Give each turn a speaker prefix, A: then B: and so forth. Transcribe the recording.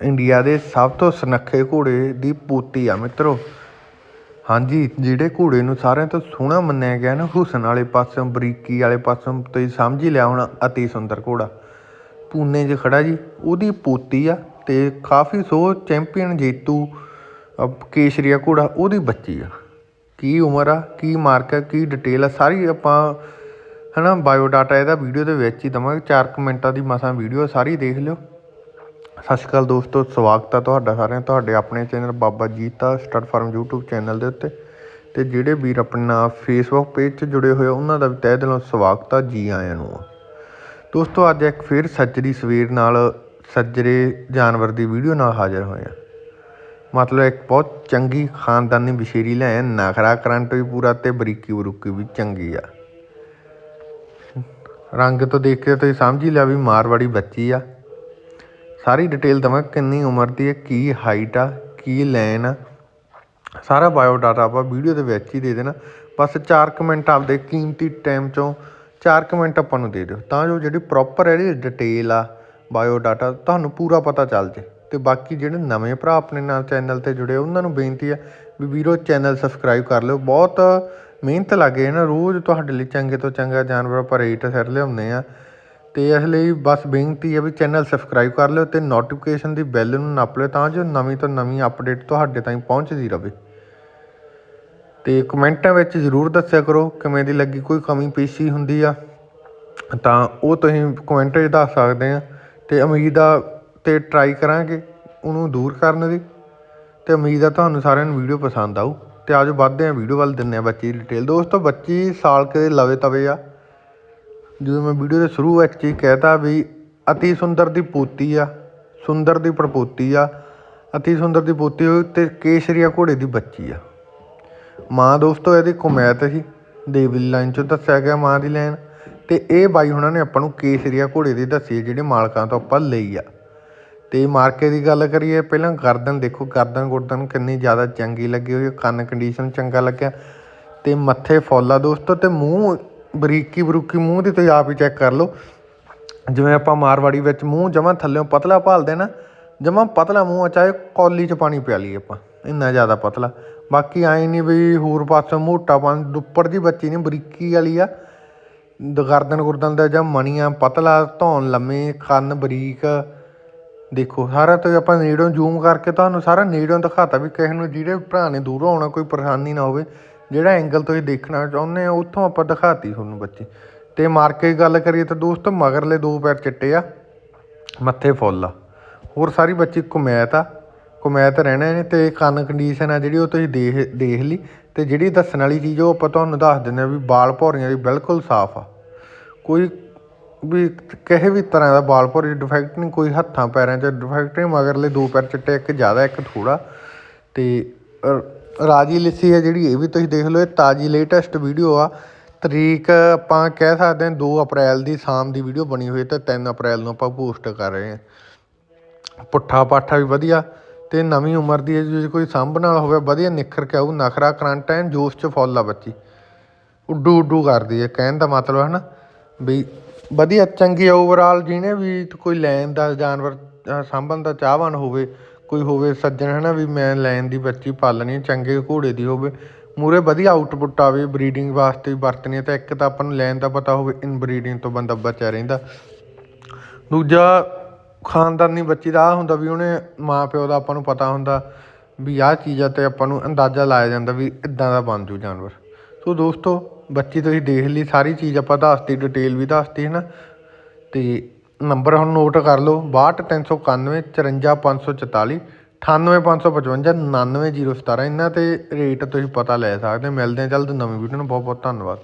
A: India ਦੇ ਸਭ ਤੋਂ ਸੁਨੱਖੇ ਘੋੜੇ ਦੀ ਪੋਤੀ ਆ ਮਿੱਤਰੋ। ਹਾਂਜੀ, ਜਿਹੜੇ ਘੋੜੇ ਨੂੰ ਸਾਰਿਆਂ ਤੋਂ ਸੋਹਣਾ ਮੰਨਿਆ ਗਿਆ ਨਾ, ਹੁਸਨ ਵਾਲੇ ਪਾਸੋਂ, ਬਰੀਕੀ ਵਾਲੇ ਪਾਸੋਂ, ਤੁਸੀਂ ਸਮਝ ਹੀ ਲਿਆ ਹੋਣਾ, ਅਤੀ ਸੁੰਦਰ ਘੋੜਾ। ਪੂਨੇ 'ਚ ਖੜਾ ਜੀ, ਉਹਦੀ ਪੋਤੀ ਆ ਤੇ ਕਾਫੀ ਸੋ ਚੈਂਪੀਅਨ ਜੇਤੂ ਕੇਸ਼ਰੀਆ ਘੋੜਾ, ਉਹਦੀ ਬੱਚੀ ਆ। ਕੀ ਉਮਰ ਆ, ਕੀ ਮਾਰਕ ਆ, ਕੀ ਡਿਟੇਲ ਆ, ਸਾਰੀ ਆਪਾਂ, ਹਨਾ ਬਾਇਓ ਡਾਟਾ ਇਹਦਾ ਵੀਡੀਓ ਦੇ ਵਿੱਚ ਹੀ ਦਵਾਂਗੇ 4 ਮਿੰਟਾਂ ਦੀ ਮਸਾਂ ਵੀਡੀਓ ਸਾਰੀ ਦੇਖ ਲਿਓ। ਸਤਿ ਸ਼੍ਰੀ ਅਕਾਲ ਦੋਸਤੋ ਸਵਾਗਤ ਹੈ ਤੁਹਾਡਾ ਸਾਰਿਆਂ ਤੁਹਾਡੇ ਆਪਣੇ channel Baba Jeeta stud farm YouTube channel ਦੇ ਉੱਤੇ। ਤੇ ਜਿਹੜੇ ਵੀਰ ਆਪਣਾ Facebook ਪੇਜ 'ਚ ਜੁੜੇ ਹੋਏ ਆ, ਉਹਨਾਂ ਦਾ ਵੀ ਤਹਿ ਦਿਲੋਂ ਸਵਾਗਤ ਆ ਜੀ ਆਇਆਂ ਨੂੰ। ਦੋਸਤੋ ਅੱਜ ਇੱਕ ਫੇਰ ਸੱਜਰੀ ਸਵੇਰ ਨਾਲ ਸੱਜਰੇ ਜਾਨਵਰ ਦੀ ਵੀਡੀਓ ਨਾਲ ਹਾਜ਼ਰ ਹੋਏ ਆ। ਮਤਲਬ ਇੱਕ ਬਹੁਤ ਚੰਗੀ ਖਾਨਦਾਨੀ ਬਸ਼ੇਰੀ ਲੈ ਆਏ ਨਖਰਾ ਕਰੰਟ ਵੀ ਪੂਰਾ ਤੇ ਬਰੀਕੀ ਬਰੂਕੀ ਵੀ ਚੰਗੀ ਆ। ਰੰਗ ਤੋਂ ਦੇਖ ਕੇ ਤੁਸੀਂ ਸਮਝ ਹੀ ਲਿਆ ਵੀ ਮਾਰਵਾੜੀ ਬੱਚੀ ਆ। ਸਾਰੀ ਡਿਟੇਲ ਦਵਾਂ ਕਿੰਨੀ ਉਮਰ ਦੀ ਹੈ, ਕੀ ਹਾਈਟ ਆ, ਕੀ ਲੈਨ ਆ। ਸਾਰਾ ਬਾਇਓ ਡਾਟਾ ਆਪਾਂ ਵੀਡੀਓ ਦੇ ਵਿੱਚ ਹੀ ਦੇ ਦੇਣਾ। ਬਸ 4 ਮਿੰਟ ਆਪਦੇ ਕੀਮਤੀ ਟਾਈਮ ਚੋਂ 4 ਮਿੰਟ ਆਪਾਂ ਨੂੰ ਦੇ ਦਿਓ। ਤਾਂ ਜੋ ਜਿਹੜੀ ਪ੍ਰੋਪਰ ਇਹਦੀ ਡਿਟੇਲ ਆ ਬਾਇਓ ਡਾਟਾ ਤੁਹਾਨੂੰ ਪੂਰਾ ਪਤਾ ਚੱਲ ਜੇ। ਤੇ ਬਾਕੀ ਜਿਹੜੇ ਨਵੇਂ ਭਰਾ ਆਪਣੇ ਨਾਲ ਚੈਨਲ ਤੇ ਜੁੜੇ, ਉਹਨਾਂ ਨੂੰ ਬੇਨਤੀ ਆ ਵੀ ਵੀਰੋ ਚੈਨਲ ਸਬਸਕ੍ਰਾਈਬ ਕਰ ਲਿਓ। ਬਹੁਤ ਮਿਹਨਤ ਲੱਗੇ ਨਾ, ਰੋਜ਼ ਤੁਹਾਡੇ ਲਈ ਚੰਗੇ ਤੋਂ ਚੰਗਾ ਜਾਨਵਰ ਆਪਾਂ ਰੇਟ ਸਿਰ ਲਿਆਉਂਦੇ ਆ ਅਤੇ ਇਸ ਲਈ ਬਸ ਬੇਨਤੀ ਹੈ ਵੀ ਚੈਨਲ ਸਬਸਕ੍ਰਾਈਬ ਕਰ ਲਿਓ ਅਤੇ ਨੋਟੀਫਿਕੇਸ਼ਨ ਦੀ ਬੈਲ ਨੂੰ ਨੱਪ ਲਿਓ ਤਾਂ ਜੋ ਨਵੀਂ ਤੋਂ ਨਵੀਂ ਅਪਡੇਟ ਤੁਹਾਡੇ ਤਾਈਂ ਪਹੁੰਚਦੀ ਰਹੇ ਅਤੇ ਕਮੈਂਟਾਂ ਵਿੱਚ ਜ਼ਰੂਰ ਦੱਸਿਆ ਕਰੋ ਕਿਵੇਂ ਦੀ ਲੱਗੀ, ਕੋਈ ਕਮੀ, ਪੇਸ਼ੀ ਹੁੰਦੀ ਆ, ਤਾਂ ਉਹ ਤੁਸੀਂ ਕਮੈਂਟ 'ਚ ਦੱਸ ਸਕਦੇ ਆ। ਅਤੇ ਉਮੀਦ ਆ ਅਤੇ ਟਰਾਈ ਕਰਾਂਗੇ ਉਹਨੂੰ ਦੂਰ ਕਰਨ ਦੀ। ਅਤੇ ਉਮੀਦ ਆ ਤੁਹਾਨੂੰ ਸਾਰਿਆਂ ਨੂੰ ਵੀਡੀਓ ਪਸੰਦ ਆਊ। ਤੇ ਆਜੋ ਵੱਧਦੇ ਆ ਵੀਡੀਓ ਵੱਲ, ਦਿੰਦੇ ਆ ਬੱਚੀ ਦੀ ਡਿਟੇਲ ਦੋਸਤੋ, ਬੱਚੀ ਸਾਲ ਕੇ ਲਵੇ ਤਵੇ ਆ। ਜਦੋਂ ਮੈਂ ਵੀਡੀਓ ਦੇ ਸ਼ੁਰੂ ਵਿੱਚ ਹੀ ਕਹਿ ਤਾ ਵੀ ਅਤੀ ਸੁੰਦਰ ਦੀ ਪੋਤੀ ਆ, ਸੁੰਦਰ ਦੀ ਪੜਪੋਤੀ ਆ, ਅਤੀ ਸੁੰਦਰ ਦੀ ਪੋਤੀ ਹੋਈ ਤੇ ਕੇਸ਼ਰੀਆ ਘੋੜੇ ਦੀ ਬੱਚੀ ਆ। ਮਾਂ ਦੋਸਤੋ, ਇਹਦੀ ਕੁਮੈਤ ਸੀ। ਦੇਵਲੀ ਲਾਈਨ ਚੋਂ ਦੱਸਿਆ ਗਿਆ ਮਾਂ ਦੀ ਲਾਈਨ। ਤੇ ਇਹ ਬਾਈ ਉਹਨਾਂ ਨੇ ਆਪਾਂ ਨੂੰ ਕੇਸਰੀਆ ਘੋੜੇ ਦੀ ਦੱਸੀ ਹੈ ਜਿਹੜੇ ਮਾਲਕਾਂ ਤੋਂ ਆਪਾਂ ਲਈ ਆ। ਤੇ ਮਾਰਕੇ ਦੀ ਗੱਲ ਕਰੀਏ, ਪਹਿਲਾਂ ਗਰਦਨ ਦੇਖੋ, ਗਰਦਨ ਗੁਰਦਨ ਕਿੰਨੀ ਜ਼ਿਆਦਾ ਚੰਗੀ ਲੱਗੀ ਹੋਈ ਕੰਨ ਕੰਡੀਸ਼ਨ ਚੰਗਾ ਲੱਗਿਆ। ਤੇ ਮੱਥੇ ਫੁੱਲ ਆ ਦੋਸਤੋ, ਤੇ ਮੂੰਹ ਬਰੀਕੀ ਬਰੂਕੀ ਮੂੰਹ ਦੀ ਤੁਸੀਂ ਆਪ ਹੀ ਚੈੱਕ ਕਰ ਲਓ। ਜਿਵੇਂ ਆਪਾਂ ਮਾਰਵਾੜੀ ਵਿੱਚ ਮੂੰਹ ਜਮਾਂ ਥੱਲੇੋਂ ਪਤਲਾ ਭਾਲਦੇ ਨਾ, ਜਮਾਂ ਪਤਲਾ ਮੂੰਹ ਆ, ਚਾਹੇ ਕੌਲੀ 'ਚ ਪਾਣੀ ਪਿਆ ਲਈਏ ਆਪਾਂ, ਇੰਨਾ ਜ਼ਿਆਦਾ ਪਤਲਾ। ਬਾਕੀ ਐਂ ਨਹੀਂ ਵੀ ਹੋਰ ਪਾਸੋਂ ਮੋਟਾਪਨ ਦੁੱਪੜ ਦੀ ਬੱਚੀ ਨਹੀਂ ਬਰੀਕੀ ਵਾਲੀ ਆ। ਦ- ਗਰਦਨ ਗੁਰਦਨ ਦਾ ਜਾਂ ਮਣੀਆਂ ਪਤਲਾ, ਧੌਣ ਲੰਮੇ ਕੰਨ ਬਰੀਕ। ਦੇਖੋ, ਸਾਰਾ ਤੋਂ ਆਪਾਂ ਨੇੜੋਂ ਜ਼ੂਮ ਕਰਕੇ ਤੁਹਾਨੂੰ ਸਾਰਾ ਨੇੜੋਂ ਦਿਖਾਤਾ ਵੀ ਕਿਸੇ ਨੂੰ, ਜਿਹੜੇ ਭਰਾ ਨੇ ਦੂਰੋਂ ਆਉਣਾ, ਕੋਈ ਪਰੇਸ਼ਾਨੀ ਨਾ ਹੋਵੇ। ਜਿਹੜਾ ਐਂਗਲ ਤੁਸੀਂ ਦੇਖਣਾ ਚਾਹੁੰਦੇ ਹੋ, ਉੱਥੋਂ ਆਪਾਂ ਦਿਖਾਤੀ ਤੁਹਾਨੂੰ ਬੱਚੀ। ਅਤੇ ਮਾਰਕੇ ਗੱਲ ਕਰੀਏ ਤਾਂ ਦੋਸਤ, ਮਗਰਲੇ ਦੋ ਪੈਰ ਚਿੱਟੇ ਆ, ਮੱਥੇ ਫੁੱਲ ਆ। ਹੋਰ ਸਾਰੀ ਬੱਚੀ ਕੁਮੈਤ ਆ, ਕੁਮੈਤ ਰਹਿਣਾ ਨੇ ਅਤੇ ਕੰਨ ਕੰਡੀਸ਼ਨ ਆ ਜਿਹੜੀ ਉਹ ਤੁਸੀਂ ਦੇਖ ਦੇਖ ਲਈ। ਅਤੇ ਜਿਹੜੀ ਦੱਸਣ ਵਾਲੀ ਚੀਜ਼ ਉਹ ਆਪਾਂ ਤੁਹਾਨੂੰ ਦੱਸ ਦਿੰਦੇ ਆ ਵੀ ਬਾਲ ਭੌਰੀਆਂ ਦੀ ਬਿਲਕੁਲ ਸਾਫ਼ ਆ। ਕੋਈ ਵੀ ਕਿਸੇ ਵੀ ਤਰ੍ਹਾਂ ਦਾ ਬਾਲ ਭੌਰੀ ਡਿਫੈਕਟ ਨਹੀਂ, ਕੋਈ ਹੱਥਾਂ ਪੈਰਾਂ 'ਚ ਡਿਫੈਕਟ ਨਹੀਂ, ਮਗਰਲੇ ਦੋ ਪੈਰ ਚਿੱਟੇ, ਇੱਕ ਜ਼ਿਆਦਾ, ਇੱਕ ਥੋੜਾ ਅਤੇ ਰਾਜੀ ਲਿੱਸੀ ਹੈ ਜਿਹੜੀ, ਇਹ ਵੀ ਤੁਸੀਂ ਦੇਖ ਲਓ, ਇਹ ਤਾਜੀ ਲੇਟੈਸਟ ਵੀਡੀਓ ਆ। ਤਰੀਕ ਆਪਾਂ ਕਹਿ ਸਕਦੇ ਹਾਂ 2 ਅਪ੍ਰੈਲ ਦੀ ਸ਼ਾਮ ਦੀ ਵੀਡੀਓ ਬਣੀ ਹੋਈ ਤੇ 3 ਅਪ੍ਰੈਲ ਨੂੰ ਆਪਾਂ ਪੋਸਟ ਕਰ ਰਹੇ ਹਾਂ। ਪੁੱਠਾ ਪਾਠਾ ਵੀ ਵਧੀਆ, ਤੇ ਨਵੀਂ ਉਮਰ ਦੀ ਹੈ ਜੇ ਕੋਈ ਸਾਂਭ ਨਾਲ ਹੋਵੇ, ਵਧੀਆ ਨਿਖਰ ਕੇ ਆਊ, ਨਖਰਾ, ਕਰੰਟ ਐਨ ਜੋਸ਼ ਚ ਫੁੱਲ ਆ ਬੱਚੀ। ਉੱਡੂ ਉੱਡੂ ਕਰਦੀ ਹੈ, ਕਹਿਣ ਦਾ ਮਤਲਬ ਹੈ ਨਾ, ਵੀ ਵਧੀਆ, ਚੰਗੀ ਓਵਰਆਲ ਜਿਹਨੇ ਵੀ ਕੋਈ ਲੈਣ ਦਾ, ਜਾਨਵਰ, ਅਹ ਸਾਂਭਣ ਦਾ ਚਾਹਵਾਨ ਹੋਵੇ ਕੋਈ ਹੋਵੇ ਸੱਜਣ ਹੈ ਨਾ ਵੀ ਮੈਂ ਲੈਣ ਦੀ ਬੱਚੀ ਪਾਲਣੀ ਚੰਗੇ ਘੋੜੇ ਦੀ ਹੋਵੇ। ਮੂਹਰੇ ਵਧੀਆ ਆਊਟਪੁੱਟ ਆਵੇ ਬਰੀਡਿੰਗ ਵਾਸਤੇ ਵਰਤਣੀ ਹੈ ਤਾਂ ਇੱਕ ਤਾਂ ਆਪਾਂ ਨੂੰ ਲੈਣ ਦਾ ਪਤਾ ਹੋਵੇ ਇਨ ਬਰੀਡਿੰਗ ਤੋਂ ਬੰਦਾ ਬਚਿਆ ਰਹਿੰਦਾ। ਦੂਜਾ, ਖਾਨਦਾਨੀ ਬੱਚੀ ਦਾ ਆਹ ਹੁੰਦਾ ਵੀ ਉਹਨੇ ਮਾਂ ਪਿਓ ਦਾ ਆਪਾਂ ਨੂੰ ਪਤਾ ਹੁੰਦਾ ਵੀ ਆਹ ਚੀਜ਼ਾਂ ਤੇ ਆਪਾਂ ਨੂੰ ਅੰਦਾਜ਼ਾ ਲਾਇਆ ਜਾਂਦਾ ਵੀ ਇਦਾਂ ਦਾ ਬਣ ਜੂ ਜਾਨਵਰ। ਸੋ ਦੋਸਤੋ, ਬੱਚੀ ਤੁਸੀਂ ਦੇਖ ਲਈ, ਸਾਰੀ ਚੀਜ਼ ਆਪਾਂ ਦੱਸਤੀ ਡਿਟੇਲ ਵੀ ਦੱਸਤੀ ਹੈ ਨਾ ਤੇ ਨੰਬਰ ਹੁਣ ਨੋਟ ਕਰ ਲਓ, ਬਾਹਠ ਤਿੰਨ ਸੌ ਇਕਾਨਵੇਂ, ਚੁਰੰਜਾ ਪੰਜ ਸੌ ਚੁਤਾਲੀ, ਅਠਾਨਵੇਂ ਪੰਜ ਸੌ ਪਚਵੰਜਾ ਉਣਾਨਵੇਂ ਜ਼ੀਰੋ ਸਤਾਰ੍ਹਾਂ ਇਹਨਾਂ ਤੇ ਰੇਟ ਤੁਸੀਂ ਪਤਾ ਲੈ ਸਕਦੇ ਹੋ। ਮਿਲਦੇ ਹਾਂ ਜਲਦ ਨਵੀਂ ਵੀਡੀਓ ਨੂੰ। ਬਹੁਤ ਬਹੁਤ ਧੰਨਵਾਦ।